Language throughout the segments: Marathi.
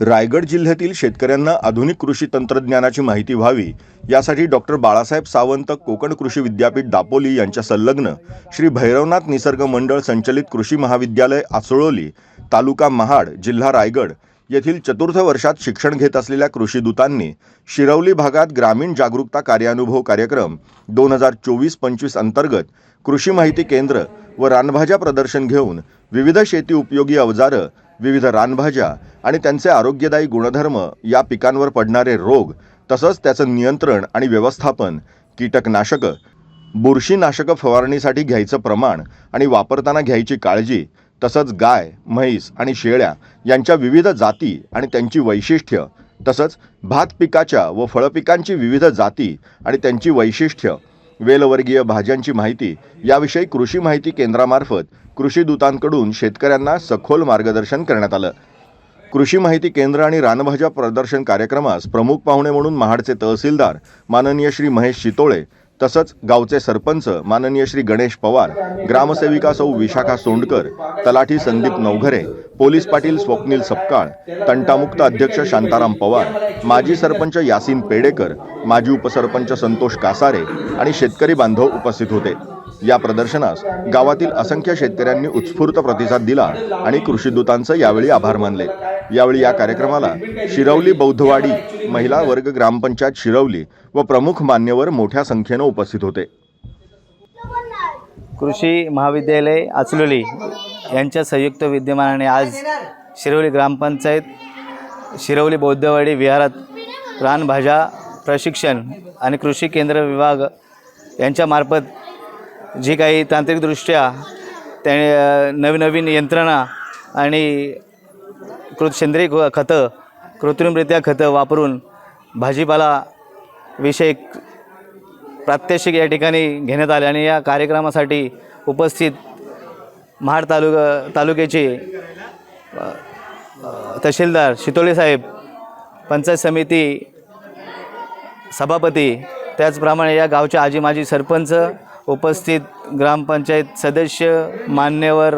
रायगड जिल्ह्यातील शेतकऱ्यांना आधुनिक कृषी तंत्रज्ञानाची माहिती व्हावी यासाठी डॉक्टर बाळासाहेब सावंत कोकण कृषी विद्यापीठ दापोली यांच्या संलग्न श्री भैरवनाथ निसर्ग मंडळ संचलित कृषी महाविद्यालय आसोळोली तालुका महाड जिल्हा रायगड येथील चतुर्थ वर्षात शिक्षण घेत असलेल्या कृषीदूतांनी शिरवली भागात ग्रामीण जागरूकता कार्यानुभव कार्यक्रम दोन हजार चोवीस पंचवीस अंतर्गत कृषी माहिती केंद्र व रानभाज्या प्रदर्शन घेऊन विविध शेती उपयोगी अवजारं विविध रानभाज्या आणि त्यांचे आरोग्यदायी गुणधर्म या पिकांवर पडणारे रोग तसंच त्याचं नियंत्रण आणि व्यवस्थापन कीटकनाशकं बुरशीनाशकं फवारणीसाठी घ्यायचं प्रमाण आणि वापरताना घ्यायची काळजी तसंच गाय म्हैस आणि शेळ्या यांच्या विविध जाती आणि त्यांची वैशिष्ट्य तसंच भात पिकाच्या व फळपिकांची विविध जाती आणि त्यांची वैशिष्ट्य वेलवर्गीय भाज्यांची माहिती याविषयी कृषी माहिती केंद्रामार्फत कृषी दूतांकडून शेतकऱ्यांना सखोल मार्गदर्शन करण्यात आलं. कृषी माहिती केंद्र आणि रानभाज्या प्रदर्शन कार्यक्रमास प्रमुख पाहुणे म्हणून महाडचे तहसीलदार माननीय श्री महेश शितोळे तसंच गावचे सरपंच माननीय श्री गणेश पवार ग्रामसेविका सौ विशाखा सोंडकर तलाठी संदीप नवघरे पोलीस पाटील स्वप्नील सपकाळ तंटामुक्त अध्यक्ष शांताराम पवार माजी सरपंच यासीन पेडेकर माजी उपसरपंच संतोष कासारे आणि शेतकरी बांधव उपस्थित होते. या प्रदर्शनास गावातील असंख्य शेतकऱ्यांनी उत्स्फूर्त प्रतिसाद दिला आणि कृषीदूतांचं यावेळी आभार मानले. यावेळी या कार्यक्रमाला शिरवली बौद्धवाडी महिला वर्ग ग्रामपंचायत शिरवली व प्रमुख मान्यवर मोठ्या संख्येनं उपस्थित होते. कृषी महाविद्यालय आचलोली यांच्या संयुक्त विद्यमानाने आज शिरवली ग्रामपंचायत शिरवली बौद्धवाडी विहारात रानभाज्या प्रशिक्षण आणि कृषी केंद्र विभाग यांच्यामार्फत जी काही तांत्रिकदृष्ट्या त्या नवीनवीन यंत्रणा आणि कृत सेंद्रिय ख- खतं कृत्रिमरित्या खतं वापरून भाजीपाला विषयक प्रात्यक्षिक या ठिकाणी घेण्यात आले आणि या कार्यक्रमासाठी उपस्थित महाड तालुका तालुक्याचे तहसीलदार शितोळे साहेब पंचायत समिती सभापती त्याचप्रमाणे या गावचे आजी माजी सरपंच उपस्थित ग्रामपंचायत सदस्य मान्यवर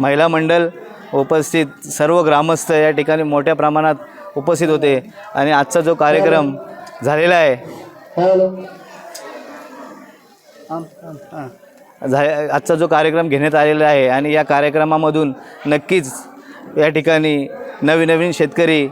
महिला मंडळ उपस्थित सर्व ग्रामस्थ या ठिकाणी मोठ्या प्रमाणात उपस्थित होते. आणि आजचा जो कार्यक्रम झालेला आहे झा आजचा जो कार्यक्रम घेण्यात आलेला आहे आणि या कार्यक्रमामधून नक्कीच या ठिकाणी नवीन नवीन शेतकरी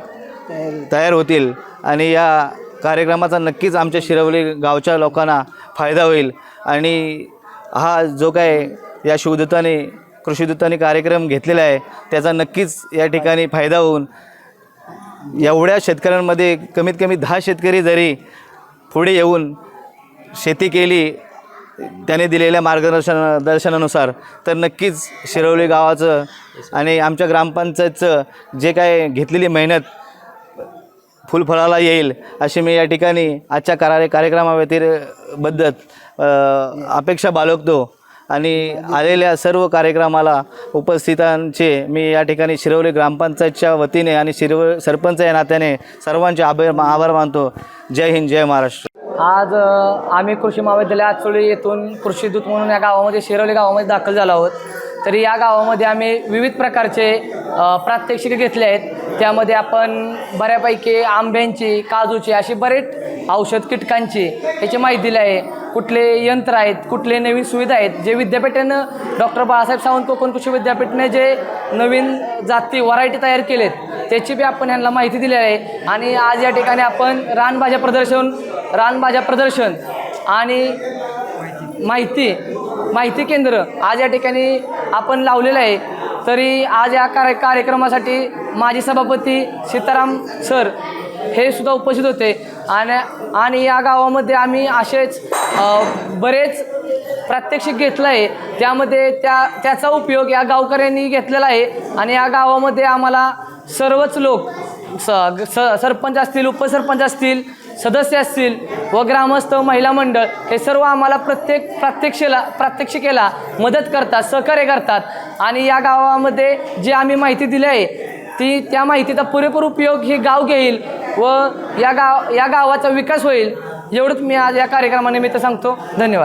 तयार होतील. आणि या कार्यक्रमाचा नक्कीच आमच्या शिरवली गावच्या लोकांना फायदा होईल. आणि हा जो काय या शिवदूताने कृषीदूताने कार्यक्रम घेतलेला आहे त्याचा नक्कीच या ठिकाणी फायदा होऊन एवढ्या शेतकऱ्यांमध्ये कमीत कमी दहा शेतकरी जरी पुढे येऊन शेती केली त्याने दिलेल्या मार्गदर्शन दर्शनानुसार तर नक्कीच शिरवली गावाचं आणि आमच्या ग्रामपंचायतचं जे काय घेतलेली मेहनत फुलफळाला येईल अशी मी या ठिकाणी आजच्या कार्य कार्यक्रमाव्यतिरबद्दल अपेक्षा बाळगतो. आणि आलेल्या सर्व कार्यक्रमाला उपस्थितांचे मी या ठिकाणी शिरवली ग्रामपंचायतच्या वतीने आणि शिरव सरपंच या नात्याने सर्वांचे आभार आभार मानतो. जय हिंद जय महाराष्ट्र. आज आम्ही कृषी महाविद्यालय आचोळी येथून कृषी दूत म्हणून या गावामध्ये शिरवली गावामध्ये दाखल झालो आहोत. तरी या गावामध्ये आम्ही विविध प्रकारचे प्रात्यक्षिके घेतले आहेत. त्यामध्ये आपण बऱ्यापैकी आंब्यांची काजूची अशी बरेच औषध कीटकांची याची माहिती दिली आहे. कुठले यंत्र आहेत कुठले नवीन सुविधा आहेत जे विद्यापीठानं डॉक्टर बाळासाहेब सावंत कोकण कृषी विद्यापीठाने जे नवीन जाती व्हरायटी तयार केलेत त्याची बी आपण यांना माहिती दिली आहे. आणि आज या ठिकाणी आपण रानभाज्या प्रदर्शन रानभाज्या प्रदर्शन आणि माहिती माहिती केंद्र आज या ठिकाणी आपण लावलेलं आहे. तरी आज या कार्य कार्यक्रमासाठी माजी सभापती सीताराम सर हे सुद्धा उपस्थित होते. आणि आणि या गावामध्ये आम्ही असेच बरेच प्रात्यक्षिक घेतलं आहे. त्यामध्ये त्या त्याचा उपयोग या गावकऱ्यांनी घेतलेला आहे. आणि या गावामध्ये आम्हाला सर्वच लोक स स सरपंच असतील उपसरपंच असतील सदस्य असतील व ग्रामस्थ महिला मंडळ हे सर्व आम्हाला प्रत्येक प्रात्यक्षिला प्रात्यक्षिकेला मदत करतात सहकार्य करतात. आणि या गावामध्ये जी आम्ही माहिती दिली आहे ती त्या माहितीचा पुरेपूर उपयोग हे गाव घेईल व या गाव या गावाचा विकास होईल एवढंच मी आज या कार्यक्रमानिमित्त सांगतो. धन्यवाद.